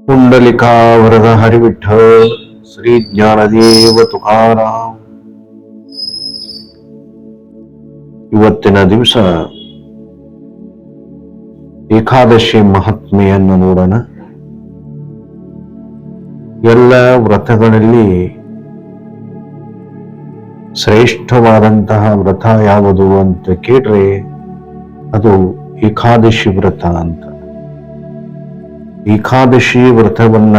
पुंडलिका वरद हरिविठ्ठल श्री ಜ್ಞಾನದೇವ ತುಕಾರಾಮ್ ಇವತ್ತಿನ ದಿವಸ ಏಕಾದಶಿ ಮಹಾತ್ಮೆಯನ್ನು ನೋಡೋಣ ಎಲ್ಲ ವ್ರತಗಳಲ್ಲಿ ಶ್ರೇಷ್ಠವಾದಂತಹ ವ್ರತ ಯಾವುದು ಅಂತ ಕೇಳ್ರೆ ಅದು ಏಕಾದಶಿ ವ್ರತ ಅಂತ ಏಕಾದಶಿ ವ್ರತವನ್ನ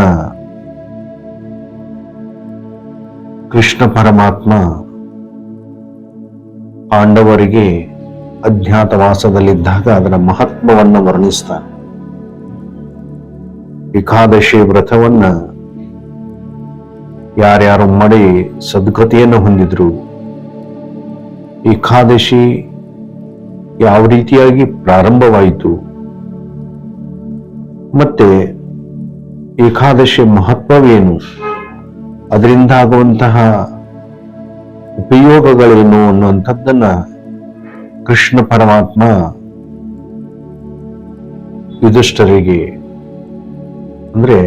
ಕೃಷ್ಣ ಪರಮಾತ್ಮ ಪಾಂಡವರಿಗೆ ಅಜ್ಞಾತವಾಸದಲ್ಲಿದ್ದಾಗ ಅದರ ಮಹತ್ವವನ್ನು ವರ್ಣಿಸ್ತಾನೆ ಏಕಾದಶಿ ವ್ರತವನ್ನ ಯಾರ್ಯಾರು ಮಾಡಿ ಸದ್ಗತಿಯನ್ನು ಹೊಂದಿದ್ರು, ಏಕಾದಶಿ ಯಾವ ರೀತಿಯಾಗಿ ಪ್ರಾರಂಭವಾಯಿತು ಮತ್ತೆ ಏಕಾದಶಿ ಮಹತ್ವವೇನು? ಅದರಿಂದ ಆಗುವಂತಹ ಉಪಯೋಗಗಳೇನು ಅನ್ನುವಂಥದ್ದನ್ನ ಕೃಷ್ಣ ಪರಮಾತ್ಮ ಯುಧಿಷ್ಠರಿಗೆ, ಅಂದ್ರೆ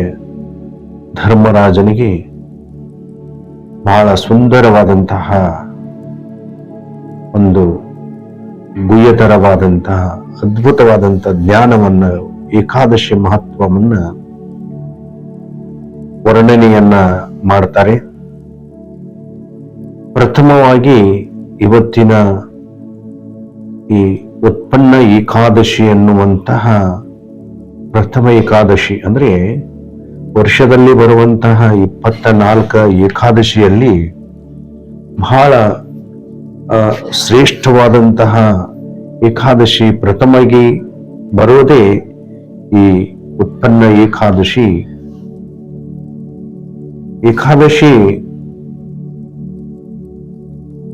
ಧರ್ಮರಾಜನಿಗೆ ಬಹಳ ಸುಂದರವಾದಂತಹ ಒಂದು ಗುಯ್ಯತರವಾದಂತಹ ಅದ್ಭುತವಾದಂತಹ ಜ್ಞಾನವನ್ನು ಏಕಾದಶಿ ಮಹತ್ವವನ್ನ ವರ್ಣನೆಯನ್ನ ಮಾಡ್ತಾರೆ. ಪ್ರಥಮವಾಗಿ ಇವತ್ತಿನ ಈ ಉತ್ಪನ್ನ ಏಕಾದಶಿ ಎನ್ನುವಂತಹ ಪ್ರಥಮ ಏಕಾದಶಿ ಅಂದ್ರೆ ವರ್ಷದಲ್ಲಿ ಬರುವಂತಹ ಇಪ್ಪತ್ತ ನಾಲ್ಕ ಏಕಾದಶಿಯಲ್ಲಿ ಬಹಳ ಶ್ರೇಷ್ಠವಾದಂತಹ ಏಕಾದಶಿ ಪ್ರಥಮವಾಗಿ ಬರೋದೇ ಈ ಉತ್ಪನ್ನ ಏಕಾದಶಿ. ಏಕಾದಶಿ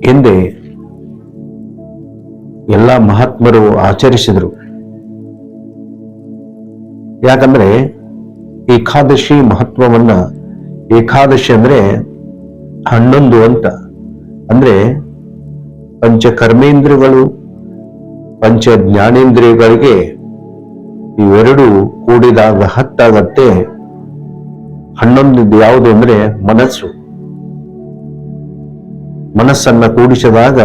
ಹಿಂದೆ ಎಲ್ಲ ಮಹಾತ್ಮರು ಆಚರಿಸಿದರು. ಯಾಕಂದ್ರೆ ಏಕಾದಶಿ ಮಹತ್ವವನ್ನ ಏಕಾದಶಿ ಅಂದ್ರೆ ಹನ್ನೊಂದು ಅಂತ. ಅಂದ್ರೆ ಪಂಚ ಕರ್ಮೇಂದ್ರಿಯಗಳು ಪಂಚ ಜ್ಞಾನೇಂದ್ರಿಯಗಳಿಗೆ ಇವೆರಡು ಕೂಡಿದಾಗ ಹತ್ತಾಗತ್ತೆ. ಹನ್ನೊಂದಿದ್ದು ಯಾವುದು ಅಂದ್ರೆ ಮನಸ್ಸು. ಮನಸ್ಸನ್ನ ಕೂಡಿಸಿದಾಗ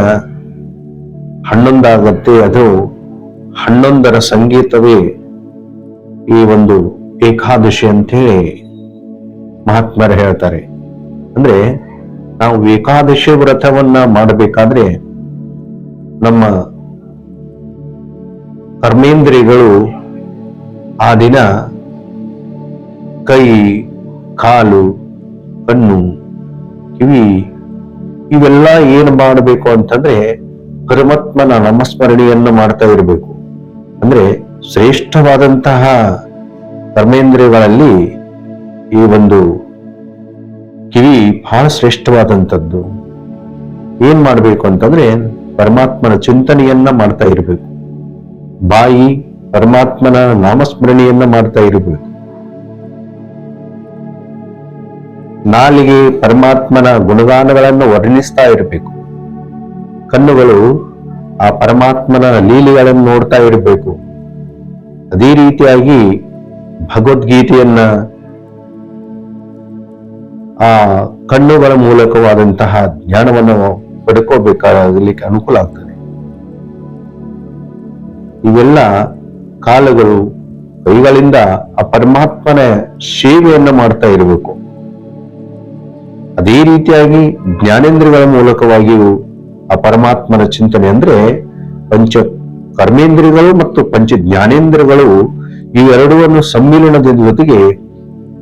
ಹನ್ನೊಂದಾಗತ್ತೆ ಅದು ಹನ್ನೊಂದರ ಸಂಗೀತವೇ ಈ ಒಂದು ಏಕಾದಶಿ ಅಂತ ಹೇಳಿ ಮಹಾತ್ಮರು ಹೇಳ್ತಾರೆ. ಅಂದ್ರೆ ನಾವು ಏಕಾದಶಿ ವ್ರತವನ್ನ ಮಾಡಬೇಕಾದ್ರೆ ನಮ್ಮ ಕರ್ಮೇಂದ್ರಿಯಗಳು ಆ ದಿನ ಕೈ, ಕಾಲು, ಕಣ್ಣು, ಕಿವಿ ಇವೆಲ್ಲ ಏನು ಮಾಡಬೇಕು ಅಂತಂದ್ರೆ ಪರಮಾತ್ಮನ ನಮಸ್ಮರಣೆಯನ್ನು ಮಾಡ್ತಾ ಇರಬೇಕು. ಅಂದ್ರೆ ಶ್ರೇಷ್ಠವಾದಂತಹ ಕರ್ಮೇಂದ್ರಿಯಗಳಲ್ಲಿ ಈ ಒಂದು ಕಿವಿ ಬಹಳ ಶ್ರೇಷ್ಠವಾದಂಥದ್ದು. ಏನ್ ಮಾಡಬೇಕು ಅಂತಂದ್ರೆ ಪರಮಾತ್ಮನ ಚಿಂತನೆಯನ್ನ ಮಾಡ್ತಾ ಇರಬೇಕು. ಬಾಯಿ ಪರಮಾತ್ಮನ ನಾಮಸ್ಮರಣೆಯನ್ನ ಮಾಡ್ತಾ ಇರಬೇಕು ನಾಲಿಗೆ ಪರಮಾತ್ಮನ ಗುಣಗಾನಗಳನ್ನು ವರ್ಣಿಸ್ತಾ ಇರಬೇಕು. ಕಣ್ಣುಗಳು ಆ ಪರಮಾತ್ಮನ ಲೀಲೆಗಳನ್ನು ನೋಡ್ತಾ ಇರಬೇಕು. ಅದೇ ರೀತಿಯಾಗಿ ಭಗವದ್ಗೀತೆಯನ್ನ ಆ ಕಣ್ಣುಗಳ ಮೂಲಕವಾದಂತಹ ಜ್ಞಾನವನ್ನು ಪಡ್ಕೋಬೇಕಾಗಲಿಕ್ಕೆ ಅನುಕೂಲ ಆಗ್ತದೆ. ಇವೆಲ್ಲ ಕಾಲಗಳು ಕೈಗಳಿಂದ ಆ ಪರಮಾತ್ಮನ ಸೇವೆಯನ್ನ ಮಾಡ್ತಾ ಇರಬೇಕು. ಅದೇ ರೀತಿಯಾಗಿ ಜ್ಞಾನೇಂದ್ರಿಯಗಳ ಮೂಲಕವಾಗಿಯೂ ಆ ಪರಮಾತ್ಮನ ಚಿಂತನೆ ಅಂದ್ರೆ ಪಂಚ ಕರ್ಮೇಂದ್ರಿಯಗಳು ಮತ್ತು ಪಂಚ ಜ್ಞಾನೇಂದ್ರಿಯಗಳು ಇವೆರಡನ್ನು ಸಮ್ಮಿಲನದ ಜೊತೆಗೆ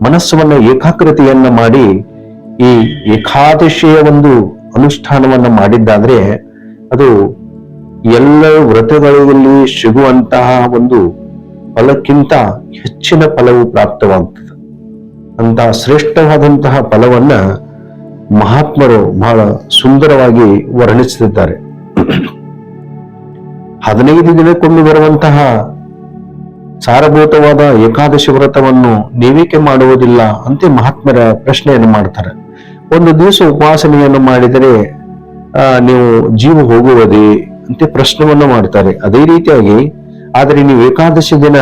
ಮನಸ್ಸವನ್ನ ಏಕಾಗ್ರತೆಯನ್ನ ಮಾಡಿ ಈ ಏಕಾದಶಿಯ ಒಂದು ಅನುಷ್ಠಾನವನ್ನ ಮಾಡಿದ್ದಾದ್ರೆ ಅದು ಎಲ್ಲ ವ್ರತಗಳಲ್ಲಿ ಸಿಗುವಂತಹ ಒಂದು ಫಲಕ್ಕಿಂತ ಹೆಚ್ಚಿನ ಫಲವು ಪ್ರಾಪ್ತವಾಗ್ತದೆ. ಅಂತಹ ಶ್ರೇಷ್ಠವಾದಂತಹ ಫಲವನ್ನ ಮಹಾತ್ಮರು ಬಹಳ ಸುಂದರವಾಗಿ ವರ್ಣಿಸುತ್ತಿದ್ದಾರೆ. ಹದಿನೈದು ದಿನಕ್ಕೊಮ್ಮೆ ಬರುವಂತಹ ಸಾರಭೂತವಾದ ಏಕಾದಶಿ ವ್ರತವನ್ನು ನೀವೇಕೆ ಮಾಡುವುದಿಲ್ಲ ಅಂತ ಮಹಾತ್ಮರ ಪ್ರಶ್ನೆಯನ್ನು ಮಾಡ್ತಾರೆ. ಒಂದು ದಿವಸ ಉಪಾಸನೆಯನ್ನು ಮಾಡಿದರೆ ನೀವು ಜೀವ ಹೋಗುವುದೇ ಅಂತ ಪ್ರಶ್ನವನ್ನು ಮಾಡ್ತಾರೆ ಅದೇ ರೀತಿಯಾಗಿ ಆದರೆ ನೀವು ಏಕಾದಶಿ ದಿನ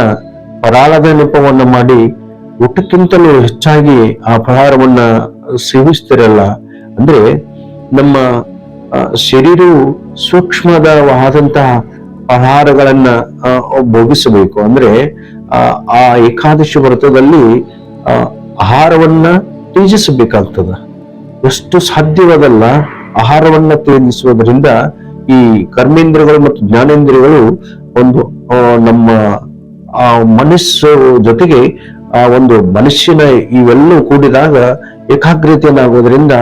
ಪರಾಳದ ನೆಪವನ್ನು ಮಾಡಿ ಊಟಕ್ಕಿಂತಲೂ ಹೆಚ್ಚಾಗಿ ಆ ಫಲಹಾರವನ್ನ ಸೇವಿಸ್ತಿರಲ್ಲ. ಅಂದ್ರೆ ನಮ್ಮ ಶರೀರವು ಸೂಕ್ಷ್ಮದವಾದಂತಹ ಆ, ಭೋಗಿಸಬೇಕು. ಅಂದ್ರೆ ಆ, ಏಕಾದಶಿ ವ್ರತದಲ್ಲಿ ಆಹಾರವನ್ನ ತ್ಯಜಿಸಬೇಕಾಗ್ತದ. ಎಷ್ಟು ಸಾಧ್ಯವಾದಲ್ಲ ಆಹಾರವನ್ನ ತ್ಯಜಿಸುವುದರಿಂದ ಈ ಕರ್ಮೇಂದ್ರಿಯಗಳು ಮತ್ತು ಜ್ಞಾನೇಂದ್ರಿಯಗಳು ಒಂದು ನಮ್ಮ, ಆ, ಮನಸ್ಸು ಜೊತೆಗೆ, ಆ, ಒಂದು ಮನುಷ್ಯನ ಇವೆಲ್ಲವೂ ಕೂಡಿದಾಗ ಏಕಾಗ್ರತೆಯನ್ನಾಗೋದ್ರಿಂದ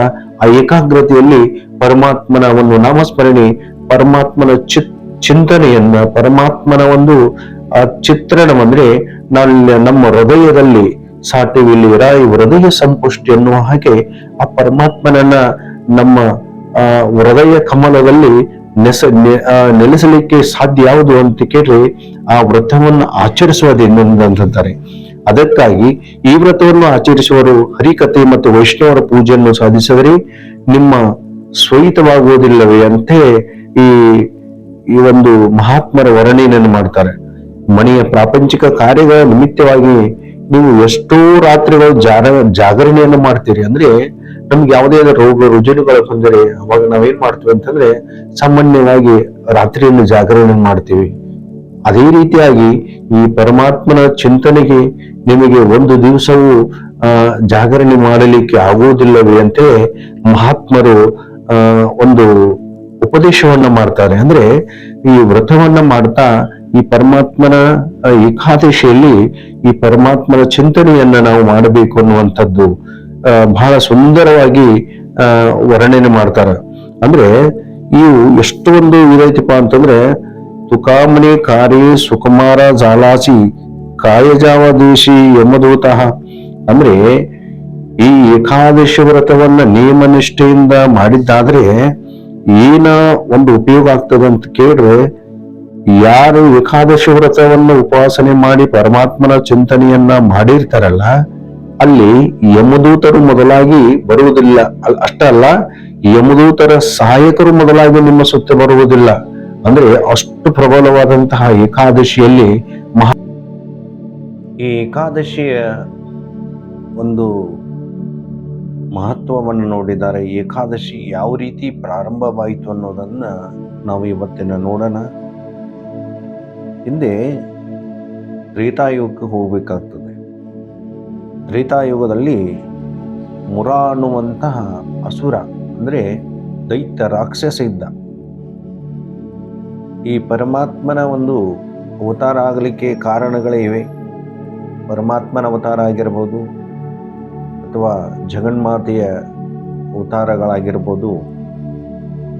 ಆ ಏಕಾಗ್ರತೆಯಲ್ಲಿ ಪರಮಾತ್ಮನ ಒಂದು ನಾಮಸ್ಮರಣೆ, ಪರಮಾತ್ಮನ ಚಿ ಚಿಂತನೆಯನ್ನ, ಪರಮಾತ್ಮನ ಒಂದು, ಆ ಚಿತ್ರಣವಂದ್ರೆ ನಾನು ನಮ್ಮ ಹೃದಯದಲ್ಲಿ ಸಾಟಿವಿಲ್ಲಿ ರಾಯಿ ಹೃದಯ ಸಂಪುಷ್ಟಿ ಅನ್ನುವ ಹಾಗೆ ಆ ಪರಮಾತ್ಮನನ್ನ ನಮ್ಮ ಹೃದಯ ಕಮಲದಲ್ಲಿ ನೆಸ ನೆಲೆಸಲಿಕ್ಕೆ ಸಾಧ್ಯ ಯಾವುದು ಅಂತ ಕೇಳಿ ಆ ವ್ರತವನ್ನು ಆಚರಿಸುವುದು ಅಂತಾರೆ ಅದಕ್ಕಾಗಿ ಈ ವ್ರತವನ್ನು ಆಚರಿಸುವರು ಹರಿಕತೆ ಮತ್ತು ವೈಷ್ಣವರ ಪೂಜೆಯನ್ನು ಸಾಧಿಸಿದರೆ ನಿಮ್ಮ ಸ್ವಯಿತವಾಗುವುದಿಲ್ಲವೇ ಅಂತ ಈ ಈ ಒಂದು ಮಹಾತ್ಮರ ವರ್ಣನೆಯನ್ನು ಮಾಡ್ತಾರೆ. ಮನೆಯ ಪ್ರಾಪಂಚಿಕ ಕಾರ್ಯಗಳ ನಿಮಿತ್ತವಾಗಿ ನೀವು ಎಷ್ಟೋ ರಾತ್ರಿಗಳು ಜಾರ ಜಾಗರಣೆಯನ್ನು ಮಾಡ್ತೀರಿ. ಅಂದ್ರೆ ನಮ್ಗೆ ಯಾವುದೇ ರೋಗ, ರುಜಿನಗಳ ತೊಂದರೆ, ಅವಾಗ ನಾವೇನ್ ಮಾಡ್ತೀವಿ ಅಂತಂದ್ರೆ ಸಾಮಾನ್ಯವಾಗಿ ರಾತ್ರಿಯನ್ನು ಜಾಗರಣೆ ಮಾಡ್ತೀವಿ. ಅದೇ ರೀತಿಯಾಗಿ ಈ ಪರಮಾತ್ಮನ ಚಿಂತನೆಗೆ ನಿಮಗೆ ಒಂದು ದಿವಸವೂ ಜಾಗರಣೆ ಮಾಡಲಿಕ್ಕೆ ಆಗುವುದಿಲ್ಲವೇ ಅಂತೆ ಮಹಾತ್ಮರು ಒಂದು ಉಪದೇಶವನ್ನ ಮಾಡ್ತಾರೆ. ಅಂದ್ರೆ ಈ ವ್ರತವನ್ನ ಮಾಡ್ತಾ ಈ ಪರಮಾತ್ಮನ ಏಕಾದಶಿಯಲ್ಲಿ ಈ ಪರಮಾತ್ಮನ ಚಿಂತನೆಯನ್ನ ನಾವು ಮಾಡಬೇಕು ಅನ್ನುವಂಥದ್ದು. ಬಹಳ ಸುಂದರವಾಗಿ ವರ್ಣನೆ ಮಾಡ್ತಾರೆ. ಅಂದ್ರೆ ಇವು ಎಷ್ಟೊಂದು ಇದೈತಿಪ್ಪ ಅಂತಂದ್ರೆ ತುಕಾಮಣಿ ಕಾರಿ ಸುಕುಮಾರ ಜಾಲಾಸಿ ಕಾಯಜಾವ ದೇಶಿ ಯಮದೂತಃ. ಅಂದ್ರೆ ಈ ಏಕಾದಶಿ ವ್ರತವನ್ನ ನಿಯಮ ನಿಷ್ಠೆಯಿಂದ ಮಾಡಿದ್ದಾದ್ರೆ ಏನ ಒಂದು ಉಪಯೋಗ ಆಗ್ತದೆ ಅಂತ ಕೇಳಿದ್ರೆ, ಯಾರು ಏಕಾದಶಿ ವ್ರತವನ್ನ ಉಪಾಸನೆ ಮಾಡಿ ಪರಮಾತ್ಮನ ಚಿಂತನೆಯನ್ನ ಮಾಡಿರ್ತಾರಲ್ಲ ಅಲ್ಲಿ ಯಮದೂತರು ಮೊದಲಾಗಿ ಬರುವುದಿಲ್ಲ. ಅಷ್ಟೇ ಅಲ್ಲ, ಯಮದೂತರ ಸಹಾಯಕರು ಮೊದಲಾಗಿ ನಿಮ್ಮ ಸುತ್ತ ಬರುವುದಿಲ್ಲ. ಅಂದ್ರೆ ಅಷ್ಟು ಪ್ರಬಲವಾದಂತಹ ಏಕಾದಶಿಯಲ್ಲಿ ಮಹಾ ಈ ಏಕಾದಶಿಯ ಒಂದು ಮಹತ್ವವನ್ನು ನೋಡಿದ್ದಾರೆ. ಏಕಾದಶಿ ಯಾವ ರೀತಿ ಪ್ರಾರಂಭವಾಯಿತು ಅನ್ನೋದನ್ನ ನಾವು ಇವತ್ತಿನ ನೋಡೋಣ. ಹಿಂದೆ ತ್ರೇತಾಯುಗಕ್ಕೆ ಹೋಗ್ಬೇಕಾಗ್ತದೆ. ತ್ರೇತಾಯುಗದಲ್ಲಿ ಮುರ ಅನ್ನುವಂತಹ ಅಸುರ, ಅಂದರೆ ದೈತ್ಯ ರಾಕ್ಷಸ ಇದ್ದ. ಈ ಪರಮಾತ್ಮನ ಒಂದು ಅವತಾರ ಆಗಲಿಕ್ಕೆ ಕಾರಣಗಳೇ ಇವೆ. ಪರಮಾತ್ಮನ ಅವತಾರ ಆಗಿರ್ಬೋದು, ಅಥವಾ ಜಗನ್ಮಾತೆಯ ಅವತಾರಗಳಾಗಿರ್ಬೋದು,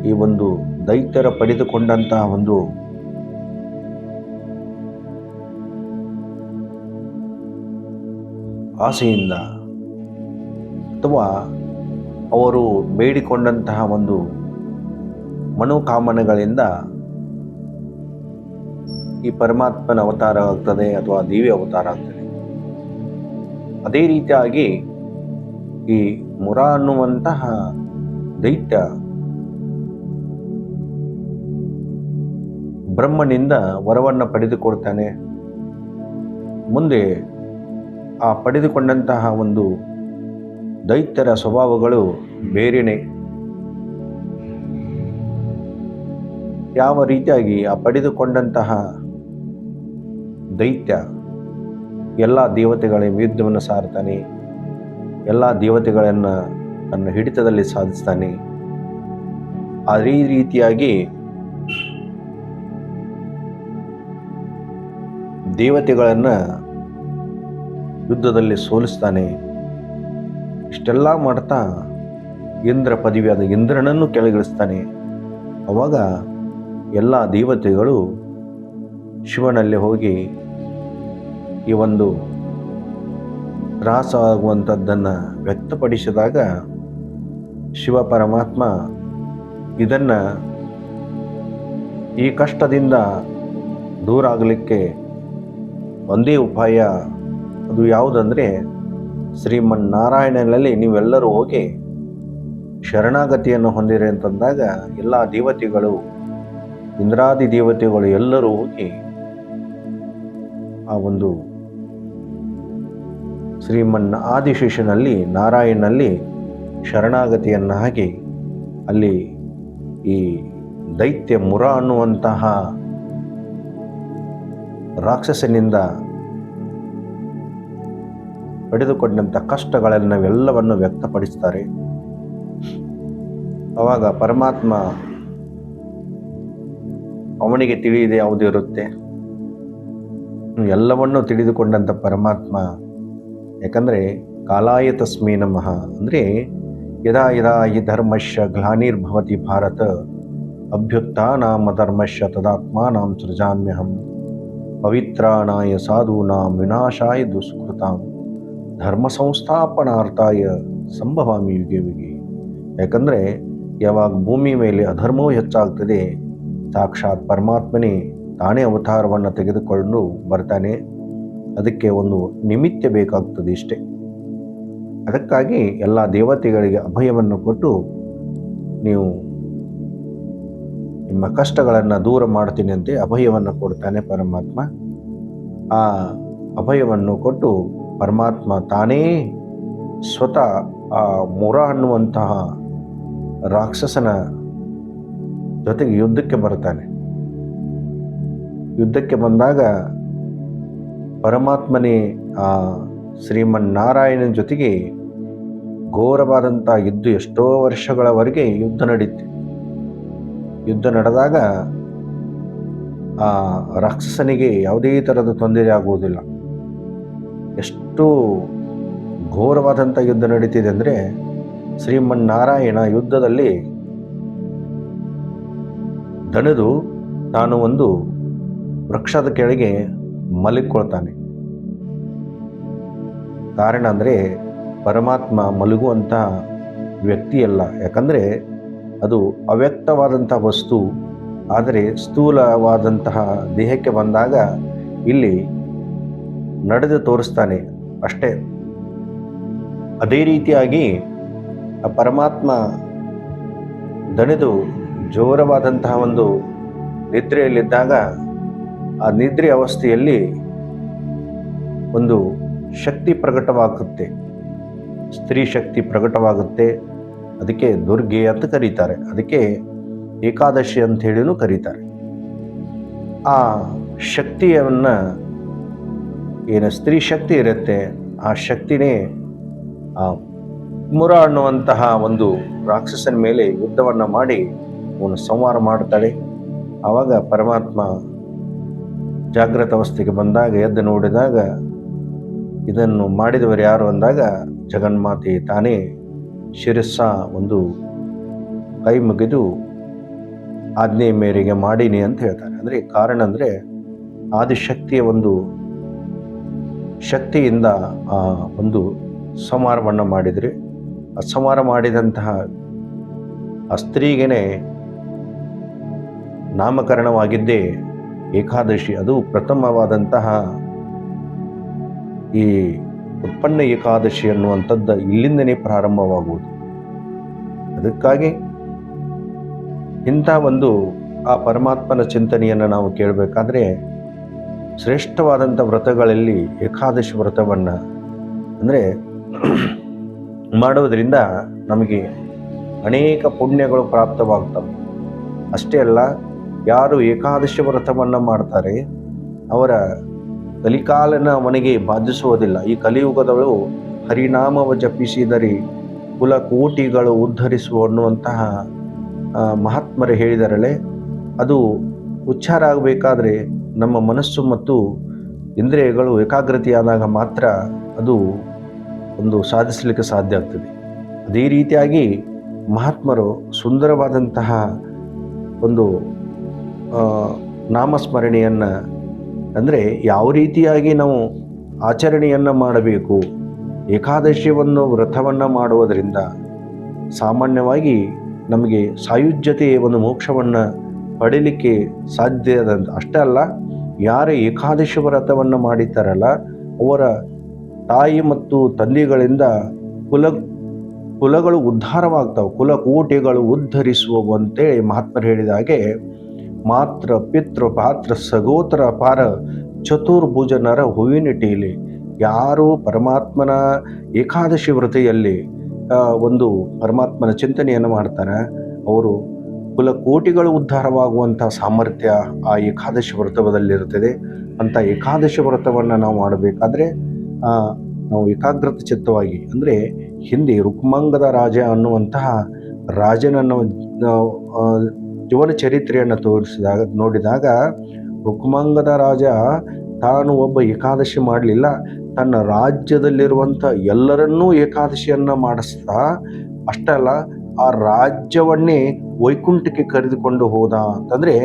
ಈ ಒಂದು ದೈತ್ಯರ ಪಡೆದುಕೊಂಡಂತಹ ಒಂದು ಆಸೆಯಿಂದ. ಅಥವಾ ಅವರು ಬೇಡಿಕೊಂಡಂತಹ ಒಂದು ಮನೋಕಾಮನೆಗಳಿಂದ ಈ ಪರಮಾತ್ಮನ ಅವತಾರ ಆಗ್ತದೆ ಅಥವಾ ದೇವಿ ಅವತಾರ ಆಗ್ತದೆ. ಅದೇ ರೀತಿಯಾಗಿ ಈ ಮುರ ಅನ್ನುವಂತಹ ದೈತ್ಯ ಬ್ರಹ್ಮನಿಂದ ವರವನ್ನು ಪಡೆದುಕೊಡ್ತಾನೆ ಮುಂದೆ ಆ ಪಡೆದುಕೊಂಡಂತಹ ಒಂದು ದೈತ್ಯರ ಸ್ವಭಾವಗಳು ಬೇರೆಯೇ ಯಾವ ರೀತಿಯಾಗಿ ಆ ಪಡೆದುಕೊಂಡಂತಹ ದೈತ್ಯ ಎಲ್ಲ ದೇವತೆಗಳ ವಿರುದ್ಧವನ್ನು ಸಾರ್ತಾನೆ ಎಲ್ಲ ದೇವತೆಗಳನ್ನು ತನ್ನ ಹಿಡಿತದಲ್ಲಿ ಸಾಧಿಸ್ತಾನೆ. ಅದೇ ರೀತಿಯಾಗಿ ದೇವತೆಗಳನ್ನು ಯುದ್ಧದಲ್ಲಿ ಸೋಲಿಸ್ತಾನೆ. ಇಷ್ಟೆಲ್ಲ ಮಾಡ್ತಾ ಇಂದ್ರ ಪದವಿಯಾದ ಇಂದ್ರನನ್ನು ಕೆಳಗಿಳಿಸ್ತಾನೆ. ಅವಾಗ ಎಲ್ಲ ದೇವತೆಗಳು ಶಿವನಲ್ಲಿ ಹೋಗಿ ಈ ಒಂದು ತ್ರಾಸ ಆಗುವಂಥದ್ದನ್ನು ವ್ಯಕ್ತಪಡಿಸಿದಾಗ ಶಿವ ಪರಮಾತ್ಮ ಇದನ್ನು ಈ ಕಷ್ಟದಿಂದ ದೂರ ಆಗಲಿಕ್ಕೆ ಒಂದೇ ಉಪಾಯ ಅದು ಯಾವುದಂದರೆ ಶ್ರೀಮನ್ನಾರಾಯಣನಲ್ಲಿ ನೀವೆಲ್ಲರೂ ಹೋಗಿ ಶರಣಾಗತಿಯನ್ನು ಹೊಂದಿರಿ ಅಂತಂದಾಗ ಎಲ್ಲ ದೇವತೆಗಳು, ಇಂದ್ರಾದಿ ದೇವತೆಗಳು ಎಲ್ಲರೂ ಹೋಗಿ ಆ ಒಂದು ಶ್ರೀಮನ್ ಆದಿಶೇಷನಲ್ಲಿ, ನಾರಾಯಣನಲ್ಲಿ ಹಾಕಿ ಅಲ್ಲಿ ಈ ದೈತ್ಯ ಮುರ ಅನ್ನುವಂತಹ ರಾಕ್ಷಸನಿಂದ ಪಡೆದುಕೊಂಡಂಥ ಕಷ್ಟಗಳನ್ನೆಲ್ಲವನ್ನು ವ್ಯಕ್ತಪಡಿಸ್ತಾರೆ. ಅವಾಗ ಪರಮಾತ್ಮ ಅವನಿಗೆ ತಿಳಿಯದೆ ಯಾವುದು ಇರುತ್ತೆ? ಎಲ್ಲವನ್ನೂ ತಿಳಿದುಕೊಂಡಂಥ ಪರಮಾತ್ಮ, ಯಾಕಂದರೆ ಕಾಲಾಯ ತಸ್ಮೈ ನಮಃ ಅಂದರೆ ಯದಾ ಯದಾ ಈ ಧರ್ಮಶ್ಯ ಗ್ಲಾನಿರ್ಭವತಿ ಭಾರತ ಅಭ್ಯುತ್ಥಾನಾಮ ಧರ್ಮಶ್ಯ ತದಾತ್ಮಾನಾಂ ಸೃಜಾಮ್ಯಹಂ ಪವಿತ್ರಾಣಾಯ ಸಾಧೂನಾಂ ವಿನಾಶಾಯ ದುಷ್ಕೃತಾಂ. ಧರ್ಮ ಸಂಸ್ಥಾಪನಾರ್ಥಾಯ ಸಂಭವಾಮಿ ಯುಗೆ ಯುಗೆ ಯಾಕಂದರೆ, ಯಾವಾಗ ಭೂಮಿ ಮೇಲೆ ಅಧರ್ಮವೂ ಹೆಚ್ಚಾಗ್ತದೆ, ಸಾಕ್ಷಾತ್ ಪರಮಾತ್ಮನೇ ತಾನೇ ಅವತಾರವನ್ನು ತೆಗೆದುಕೊಂಡು ಬರ್ತಾನೆ. ಅದಕ್ಕೆ ಒಂದು ನಿಮಿತ್ತ ಬೇಕಾಗ್ತದೆ ಇಷ್ಟೇ. ಅದಕ್ಕಾಗಿ ಎಲ್ಲ ದೇವತೆಗಳಿಗೆ ಅಭಯವನ್ನು ಕೊಟ್ಟು ನೀವು ನಿಮ್ಮ ಕಷ್ಟಗಳನ್ನು ದೂರ ಮಾಡ್ತೀನಿ ಅಂತ ಅಭಯವನ್ನು ಕೊಡ್ತಾನೆ ಪರಮಾತ್ಮ. ಆ ಅಭಯವನ್ನು ಕೊಟ್ಟು ಪರಮಾತ್ಮ ತಾನೇ ಸ್ವತಃ ಆ ಮುರ ಅನ್ನುವಂತಹ ರಾಕ್ಷಸನ ಜೊತೆಗೆ ಯುದ್ಧಕ್ಕೆ ಬರ್ತಾನೆ ಯುದ್ಧಕ್ಕೆ ಬಂದಾಗ ಪರಮಾತ್ಮನೇ ಆ ಶ್ರೀಮನ್ನಾರಾಯಣನ ಜೊತೆಗೆ ಘೋರವಾದಂಥ ಯುದ್ಧ ಎಷ್ಟೋ ವರ್ಷಗಳವರೆಗೆ ಯುದ್ಧ ನಡೀತು. ಯುದ್ಧ ನಡೆದಾಗ ಆ ರಾಕ್ಷಸನಿಗೆ ಯಾವುದೇ ಥರದ ತೊಂದರೆ ಆಗುವುದಿಲ್ಲ. ಎಷ್ಟು ಘೋರವಾದಂಥ ಯುದ್ಧ ನಡೀತಿದೆ ಅಂದರೆ ಶ್ರೀಮನ್ನಾರಾಯಣ ಯುದ್ಧದಲ್ಲಿ ದಣಿದು ತಾನು ಒಂದು ವೃಕ್ಷದ ಕೆಳಗೆ ಮಲಗಿಕೊಳ್ತಾನೆ. ಕಾರಣ ಅಂದರೆ ಪರಮಾತ್ಮ ಮಲಗುವಂಥ ವ್ಯಕ್ತಿಯಲ್ಲ. ಯಾಕಂದರೆ ಅದು ಅವ್ಯಕ್ತವಾದಂಥ ವಸ್ತು. ಆದರೆ ಸ್ಥೂಲವಾದಂತಹ ದೇಹಕ್ಕೆ ಬಂದಾಗ ಇಲ್ಲಿ ನಡೆದು ತೋರಿಸ್ತಾನೆ ಅಷ್ಟೇ. ಅದೇ ರೀತಿಯಾಗಿ ಆ ಪರಮಾತ್ಮ ದಣಿದು ಜೋರವಾದಂತಹ ಒಂದು ನಿದ್ರೆಯಲ್ಲಿದ್ದಾಗ ಆ ನಿದ್ರೆ ಅವಸ್ಥೆಯಲ್ಲಿ ಒಂದು ಶಕ್ತಿ ಪ್ರಕಟವಾಗುತ್ತೆ. ಸ್ತ್ರೀ ಶಕ್ತಿ ಪ್ರಕಟವಾಗುತ್ತೆ. ಅದಕ್ಕೆ ದುರ್ಗೆ ಅಂತ ಕರೀತಾರೆ. ಅದಕ್ಕೆ ಏಕಾದಶಿ ಅಂತ ಹೇಳಿನೂ ಕರೀತಾರೆ. ಆ ಶಕ್ತಿಯನ್ನು ಏನು ಸ್ತ್ರೀ ಶಕ್ತಿ ಇರುತ್ತೆ, ಆ ಶಕ್ತಿನೇ ಮುರ ಅನ್ನುವಂತಹ ಒಂದು ರಾಕ್ಷಸನ ಮೇಲೆ ಯುದ್ಧವನ್ನು ಮಾಡಿ ಅವನು ಸಂಹಾರ ಮಾಡ್ತಾಳೆ. ಆವಾಗ ಪರಮಾತ್ಮ ಜಾಗೃತ ಅವಸ್ಥೆಗೆ ಬಂದಾಗ, ಎದ್ದು ನೋಡಿದಾಗ, ಇದನ್ನು ಮಾಡಿದವರು ಯಾರು ಅಂದಾಗ, ಜಗನ್ಮಾತೆ ತಾನೇ ಶಿರಸ್ಸ ಒಂದು ಕೈ ಮುಗಿದು ಆಜ್ಞೆ ಮೇರೆಗೆ ಮಾಡೀನಿ ಅಂತ ಹೇಳ್ತಾರೆ. ಅಂದರೆ ಕಾರಣ ಅಂದರೆ ಆದಿಶಕ್ತಿಯ ಒಂದು ಶಕ್ತಿಯಿಂದ ಒಂದು ಸಂಹಾರವನ್ನು ಮಾಡಿದರೆ. ಆ ಮಾಡಿದಂತಹ ಆ ಸ್ತ್ರೀಗೇನೆ ನಾಮಕರಣವಾಗಿದ್ದೇ ಏಕಾದಶಿ. ಅದು ಪ್ರಥಮವಾದಂತಹ ಈ ಉತ್ಪನ್ನ ಏಕಾದಶಿ ಅನ್ನುವಂಥದ್ದು ಇಲ್ಲಿಂದನೇ ಪ್ರಾರಂಭವಾಗುವುದು. ಅದಕ್ಕಾಗಿ ಇಂಥ ಒಂದು ಆ ಪರಮಾತ್ಮನ ಚಿಂತನೆಯನ್ನು ನಾವು ಕೇಳಬೇಕಾದ್ರೆ ಶ್ರೇಷ್ಠವಾದಂಥ ವ್ರತಗಳಲ್ಲಿ ಏಕಾದಶಿ ವ್ರತವನ್ನು ಅಂದರೆ ಮಾಡುವುದರಿಂದ ನಮಗೆ ಅನೇಕ ಪುಣ್ಯಗಳು ಪ್ರಾಪ್ತವಾಗ್ತವೆ. ಅಷ್ಟೇ ಅಲ್ಲ, ಯಾರು ಏಕಾದಶಿ ವ್ರತವನ್ನು ಮಾಡ್ತಾರೆ, ಅವರ ಕಲಿಕಾಲನ ಅವನಿಗೆ ಬಾಧಿಸುವುದಿಲ್ಲ. ಈ ಕಲಿಯುಗದವಳು ಹರಿನಾಮವ ಜಪಿಸಿದರೆ ಕುಲಕೋಟಿಗಳು ಉದ್ಧರಿಸುವ ಅನ್ನುವಂತಹ ಮಹಾತ್ಮರು ಹೇಳಿದರಳೆ ಅದು ಉಚ್ಚಾರ ಆಗಬೇಕಾದ್ರೆ ನಮ್ಮ ಮನಸ್ಸು ಮತ್ತು ಇಂದ್ರಿಯಗಳು ಏಕಾಗ್ರತೆಯಾದಾಗ ಮಾತ್ರ ಅದು ಒಂದು ಸಾಧಿಸಲಿಕ್ಕೆ ಸಾಧ್ಯ ಆಗ್ತದೆ. ಅದೇ ರೀತಿಯಾಗಿ ಮಹಾತ್ಮರು ಸುಂದರವಾದಂತಹ ಒಂದು ನಾಮಸ್ಮರಣೆಯನ್ನು, ಅಂದರೆ ಯಾವ ರೀತಿಯಾಗಿ ನಾವು ಆಚರಣೆಯನ್ನು ಮಾಡಬೇಕು, ಏಕಾದಶಿಯನ್ನು ವ್ರತವನ್ನು ಮಾಡುವುದರಿಂದ ಸಾಮಾನ್ಯವಾಗಿ ನಮಗೆ ಸಾಯುಜ್ಯತೆ ಒಂದು ಮೋಕ್ಷವನ್ನು ಪಡೀಲಿಕ್ಕೆ ಸಾಧ್ಯ ಅಷ್ಟೇ ಅಲ್ಲ, ಯಾರೇ ಏಕಾದಶಿ ವ್ರತವನ್ನು ಮಾಡಿದ್ದಾರಲ್ಲ, ಅವರ ತಾಯಿ ಮತ್ತು ತಂದೆಗಳಿಂದ ಕುಲ ಕುಲಗಳು ಉದ್ಧಾರವಾಗ್ತವೆ. ಕುಲಕೋಟಿಗಳು ಉದ್ಧರಿಸುವಂತೆ ಮಹಾತ್ಮರು ಹೇಳಿದ ಹಾಗೆ, ಮಾತ್ರ ಪಿತೃ ಪಾತ್ರ ಸಗೋತ್ರ ಪಾರ ಚತುರ್ಭುಜನರ ಹೂವಿನ ಟೀಲಿ ಯಾರು ಪರಮಾತ್ಮನ ಏಕಾದಶಿ ವ್ರತೆಯಲ್ಲಿ ಒಂದು ಪರಮಾತ್ಮನ ಚಿಂತನೆಯನ್ನು ಮಾಡ್ತಾರೆ ಅವರು ಕುಲ ಕೋಟಿಗಳು ಉದ್ಧಾರವಾಗುವಂಥ ಸಾಮರ್ಥ್ಯ ಆ ಏಕಾದಶಿ ವ್ರತದಲ್ಲಿರುತ್ತದೆ ಅಂಥ ಏಕಾದಶಿ ವ್ರತವನ್ನು ನಾವು ಮಾಡಬೇಕಾದ್ರೆ ನಾವು ಏಕಾಗ್ರತ ಚಿತ್ತವಾಗಿ, ಅಂದರೆ ಹಿಂದೆ ರುಕ್ಮಾಂಗದ ರಾಜ ಅನ್ನುವಂತಹ ರಾಜನನ್ನು ಜೀವನ ಚರಿತ್ರೆಯನ್ನು ತೋರಿಸಿದಾಗ, ನೋಡಿದಾಗ ರುಕ್ಮಾಂಗದ ರಾಜ ತಾನು ಒಬ್ಬ ಏಕಾದಶಿ ಮಾಡಲಿಲ್ಲ. ತನ್ನ ರಾಜ್ಯದಲ್ಲಿರುವಂಥ ಎಲ್ಲರನ್ನೂ ಏಕಾದಶಿಯನ್ನು ಮಾಡಿಸ್ತಾ, ಅಷ್ಟಲ್ಲ, ಆ ರಾಜ್ಯವನ್ನೇ ವೈಕುಂಠಕ್ಕೆ ಕರೆದುಕೊಂಡು ಹೋದ ಅಂತಂದರೆ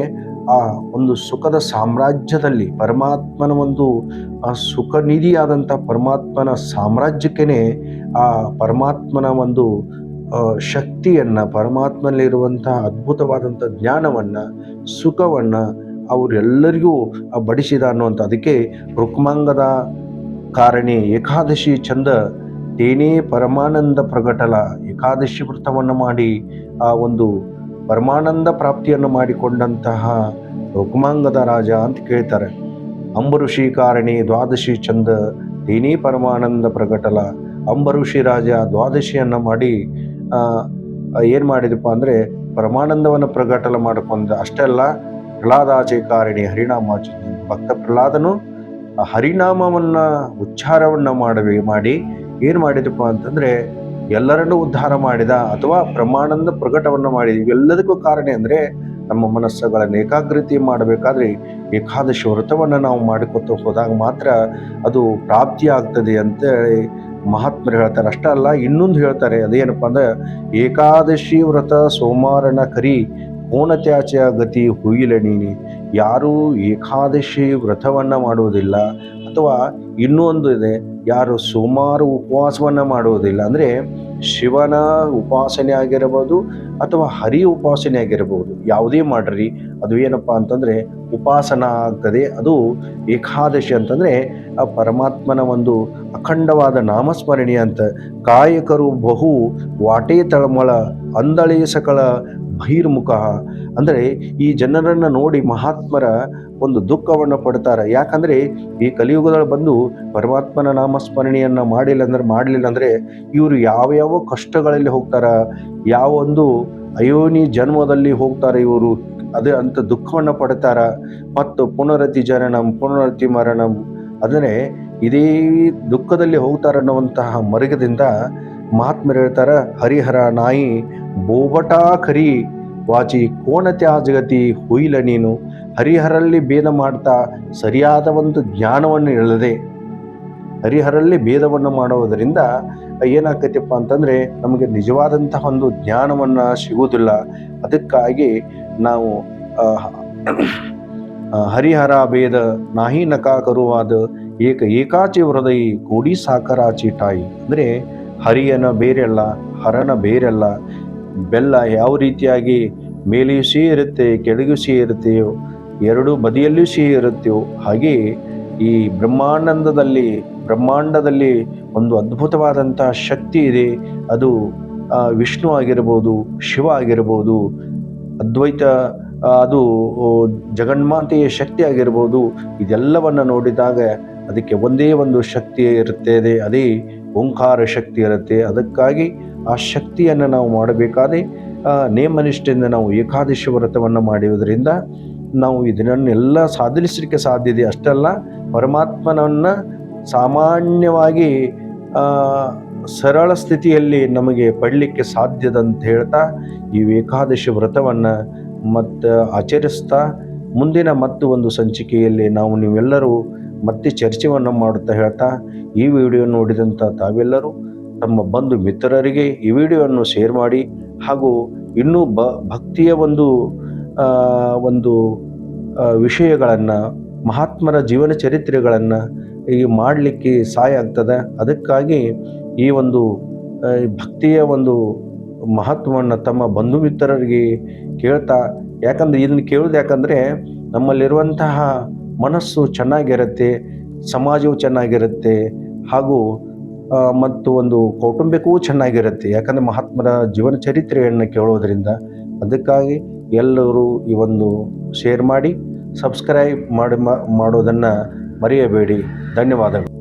ಆ ಒಂದು ಸುಖದ ಸಾಮ್ರಾಜ್ಯದಲ್ಲಿ ಪರಮಾತ್ಮನ ಒಂದು ಸುಖ ನಿಧಿಯಾದಂಥ ಪರಮಾತ್ಮನ ಸಾಮ್ರಾಜ್ಯಕ್ಕೇ ಆ ಪರಮಾತ್ಮನ ಒಂದು ಶಕ್ತಿಯನ್ನು, ಪರಮಾತ್ಮನಲ್ಲಿರುವಂಥ ಅದ್ಭುತವಾದಂಥ ಜ್ಞಾನವನ್ನು, ಸುಖವನ್ನು ಅವರೆಲ್ಲರಿಗೂ ಬಡಿಸಿದ ಅನ್ನುವಂಥ ಅದಕ್ಕೆ ರುಕ್ಮಾಂಗದ ಕಾರಣಿ, ಏಕಾದಶಿ ಚಂದ ತೇನೇ ಪರಮಾನಂದ ಪ್ರಗಟಲ, ಏಕಾದಶಿ ವೃತ್ತವನ್ನು ಮಾಡಿ ಆ ಒಂದು ಪರಮಾನಂದ ಪ್ರಾಪ್ತಿಯನ್ನು ಮಾಡಿಕೊಂಡಂತಹ ರುಕ್ಮಾಂಗದ ರಾಜ ಅಂತ ಕೇಳ್ತಾರೆ. ಅಂಬಋಷಿ ಕಾರಣಿ ದ್ವಾದಶಿ ಚಂದ ದೇನಿ ಪರಮಾನಂದ ಪ್ರಕಟಲ. ಅಂಬಋಷಿ ರಾಜ ದ್ವಾದಶಿಯನ್ನು ಮಾಡಿ ಏನು ಮಾಡಿದಪ್ಪ ಅಂದರೆ ಪರಮಾನಂದವನ್ನು ಪ್ರಗಟಲ ಮಾಡಿಕೊಂಡ ಅಷ್ಟೆಲ್ಲ ಪ್ರಹ್ಲಾದಾಚೆ ಕಾರಣಿ ಹರಿನಾಮಾಚ ಭಕ್ತ ಪ್ರಹ್ಲಾದನು ಹರಿನಾಮವನ್ನು ಉಚ್ಚಾರವನ್ನು ಮಾಡಬೇ ಮಾಡಿ ಏನು ಮಾಡಿದಪ್ಪ ಅಂತಂದರೆ ಎಲ್ಲರನ್ನೂ ಉದ್ಧಾರ ಮಾಡಿದ ಅಥವಾ ಪ್ರಮಾಣದ ಪ್ರಕಟವನ್ನು ಮಾಡಿದ ಇವೆಲ್ಲದಕ್ಕೂ ಕಾರಣ ಅಂದರೆ ನಮ್ಮ ಮನಸ್ಸುಗಳನ್ನು ಏಕಾಗ್ರತೆ ಮಾಡಬೇಕಾದ್ರೆ ಏಕಾದಶಿ ವ್ರತವನ್ನು ನಾವು ಮಾಡಿಕೊತ ಹೋದಾಗ ಮಾತ್ರ ಅದು ಪ್ರಾಪ್ತಿ ಆಗ್ತದೆ ಅಂತೇಳಿ ಮಹಾತ್ಮರು ಹೇಳ್ತಾರೆ. ಅಷ್ಟೇ ಅಲ್ಲ, ಇನ್ನೊಂದು ಹೇಳ್ತಾರೆ. ಅದೇನಪ್ಪ ಅಂದ್ರೆ, ಏಕಾದಶಿ ವ್ರತ ಸೋಮಾರನ ಕರಿ ಕೋಣತ್ಯಾಚೆಯ ಗತಿ ಹುಯಿಲ ನೀನಿ. ಯಾರು ಏಕಾದಶಿ ವ್ರತವನ್ನು ಮಾಡುವುದಿಲ್ಲ. ಅಥವಾ ಇನ್ನೂ ಒಂದು ಇದೆ ಯಾರು ಸುಮಾರು ಉಪವಾಸವನ್ನು ಮಾಡುವುದಿಲ್ಲ ಅಂದರೆ ಶಿವನ ಉಪಾಸನೆ ಆಗಿರಬಹುದು ಅಥವಾ ಹರಿ ಉಪಾಸನೆ ಆಗಿರಬಹುದು ಯಾವುದೇ ಮಾಡ್ರಿ, ಅದು ಏನಪ್ಪ ಅಂತಂದರೆ ಉಪಾಸನ ಆಗ್ತದೆ. ಅದು ಏಕಾದಶಿ ಅಂತಂದರೆ ಆ ಪರಮಾತ್ಮನ ಒಂದು ಅಖಂಡವಾದ ನಾಮಸ್ಮರಣೆ ಅಂತ ಕಾಯಕರು ಬಹು ವಾಟೇ ತಳಮಳ ಅಂದಳೆ ಸಕಲ ಬಹಿರ್ಮುಖ. ಅಂದರೆ ಈ ಜನರನ್ನು ನೋಡಿ ಮಹಾತ್ಮರ ಒಂದು ದುಃಖವನ್ನು ಪಡ್ತಾರೆ. ಯಾಕಂದರೆ ಈ ಕಲಿಯುಗದಲ್ಲಿ ಬಂದು ಪರಮಾತ್ಮನ ನಾಮಸ್ಮರಣೆಯನ್ನು ಮಾಡಿಲ್ಲ ಅಂದ್ರೆ, ಮಾಡಲಿಲ್ಲ ಅಂದರೆ ಇವರು ಯಾವ ಯಾವ ಕಷ್ಟಗಳಲ್ಲಿ ಹೋಗ್ತಾರ ಯಾವೊಂದು ಅಯೋನಿ ಜನ್ಮದಲ್ಲಿ ಹೋಗ್ತಾರೆ ಇವರು, ಅದೇ ಅಂತ ದುಃಖವನ್ನು ಪಡ್ತಾರ. ಮತ್ತು ಪುನರತಿ ಜನನಂ, ಪುನರತಿ ಮರಣಂ, ಅದನ್ನೇ ಇದೇ ದುಃಖದಲ್ಲಿ ಹೋಗ್ತಾರನ್ನುವಂತಹ ಮರುಗದಿಂದ ಮಹಾತ್ಮರು ಹೇಳ್ತಾರೆ, ಹರಿಹರ ನಾಯಿ ಬೋಬಟಾ ಖರಿ ವಾಚಿ ಕೋಣತ್ಯಾ ಜಗತಿ ಹುಯಿಲ ನೀನು. ಹರಿಹರಲ್ಲಿ ಭೇದ ಮಾಡ್ತಾ ಸರಿಯಾದ ಒಂದು ಜ್ಞಾನವನ್ನು ಇಳದೆ ಹರಿಹರಲ್ಲಿ ಭೇದವನ್ನು ಮಾಡುವುದರಿಂದ ಏನಾಗ್ತೈತಿಪ್ಪ ಅಂತಂದರೆ ನಮಗೆ ನಿಜವಾದಂತಹ ಒಂದು ಜ್ಞಾನವನ್ನು ಸಿಗುವುದಿಲ್ಲ. ಅದಕ್ಕಾಗಿ ನಾವು ಹರಿಹರ ಭೇದ ನಾಹಿ ನಕಾಕರುವಾದ ಏಕ ಏಕಾಚಿ ಹೃದಯ ಕೂಡಿ ಸಾಕರಾಚಿ ಟಾಯಿ ಅಂದರೆ ಹರಿಯನ ಬೇರೆಲ್ಲ, ಹರನ ಬೇರೆಲ್ಲ ಬೆಲ್ಲ ಯಾವ ರೀತಿಯಾಗಿ ಮೇಲೆಯೂ ಸಿಹಿ ಇರುತ್ತೆ ಕೆಳಗೂ ಸಿಹಿ ಇರುತ್ತೆಯೋ, ಎರಡು ಬದಿಯಲ್ಲೂ ಸಿಹಿ ಇರುತ್ತೆಯೋ, ಹಾಗೆ ಈ ಬ್ರಹ್ಮಾನಂದದಲ್ಲಿ, ಬ್ರಹ್ಮಾಂಡದಲ್ಲಿ ಒಂದು ಅದ್ಭುತವಾದಂತಹ ಶಕ್ತಿ ಇದೆ. ಅದು ವಿಷ್ಣು ಆಗಿರ್ಬೋದು, ಶಿವ ಆಗಿರ್ಬೋದು, ಅದ್ವೈತ ಅದು ಜಗನ್ಮಾತೆಯ ಶಕ್ತಿ ಆಗಿರ್ಬೋದು, ಇದೆಲ್ಲವನ್ನು ನೋಡಿದಾಗ ಅದಕ್ಕೆ ಒಂದೇ ಒಂದು ಶಕ್ತಿ ಇರುತ್ತದೆ ಅದೇ ಓಂಕಾರ ಶಕ್ತಿ ಇರುತ್ತೆ. ಅದಕ್ಕಾಗಿ ಆ ಶಕ್ತಿಯನ್ನು ನಾವು ಮಾಡಬೇಕಾದ್ರೆ ಆ, ನೇಮನಿಷ್ಠೆಯಿಂದ ನಾವು ಏಕಾದಶಿ ವ್ರತವನ್ನು ಮಾಡುವುದರಿಂದ ನಾವು ಇದನ್ನೆಲ್ಲ ಸಾಧಿಸಲಿಕ್ಕೆ ಸಾಧ್ಯ ಇದೆ. ಅಷ್ಟಲ್ಲ ಪರಮಾತ್ಮನನ್ನು ಸಾಮಾನ್ಯವಾಗಿ ಸರಳ ಸ್ಥಿತಿಯಲ್ಲಿ ನಮಗೆ ಪಡಲಿಕ್ಕೆ ಸಾಧ್ಯದಂತ ಹೇಳ್ತಾ ಈ ಏಕಾದಶಿ ವ್ರತವನ್ನು ಮತ್ತು ಆಚರಿಸ್ತಾ ಮುಂದಿನ ಮತ್ತು ಒಂದು ಸಂಚಿಕೆಯಲ್ಲಿ ನಾವು ನೀವೆಲ್ಲರೂ ಮತ್ತೆ ಚರ್ಚೆಯನ್ನು ಮಾಡುತ್ತಾ ಹೇಳ್ತಾ, ಈ ವಿಡಿಯೋ ನೋಡಿದಂಥ ತಾವೆಲ್ಲರೂ ತಮ್ಮ ಬಂಧು ಮಿತ್ರರಿಗೆ ಈ ವಿಡಿಯೋವನ್ನು ಶೇರ್ ಮಾಡಿ ಹಾಗೂ ಇನ್ನೂ ಬ, ಭಕ್ತಿಯ ಒಂದು ಒಂದು ವಿಷಯಗಳನ್ನು, ಮಹಾತ್ಮರ ಜೀವನ ಚರಿತ್ರೆಗಳನ್ನು ಈ ಮಾಡಲಿಕ್ಕೆ ಸಹಾಯ ಆಗ್ತದೆ. ಅದಕ್ಕಾಗಿ ಈ ಒಂದು ಭಕ್ತಿಯ ಒಂದು ಮಹತ್ವವನ್ನು ತಮ್ಮ ಬಂಧು ಮಿತ್ರರಿಗೆ ಕೇಳ್ತಾ, ಯಾಕಂದ್ರೆ ಇದನ್ನು ಕೇಳೋದು ಯಾಕಂದರೆ ನಮ್ಮಲ್ಲಿರುವಂತಹ ಮನಸ್ಸು ಚೆನ್ನಾಗಿರುತ್ತೆ, ಸಮಾಜವು ಚೆನ್ನಾಗಿರುತ್ತೆ ಹಾಗೂ ಮತ್ತು ಒಂದು ಕೌಟುಂಬಿಕವೂ ಚೆನ್ನಾಗಿರುತ್ತೆ. ಯಾಕಂದರೆ ಮಹಾತ್ಮರ ಜೀವನ ಚರಿತ್ರೆಯನ್ನು ಕೇಳೋದರಿಂದ ಅದಕ್ಕಾಗಿ ಎಲ್ಲರೂ ಈ ಒಂದು ಶೇರ್ ಮಾಡಿ ಸಬ್ಸ್ಕ್ರೈಬ್ ಮಾಡಿ ಮಾಡೋದನ್ನು ಮರೆಯಬೇಡಿ. ಧನ್ಯವಾದಗಳು.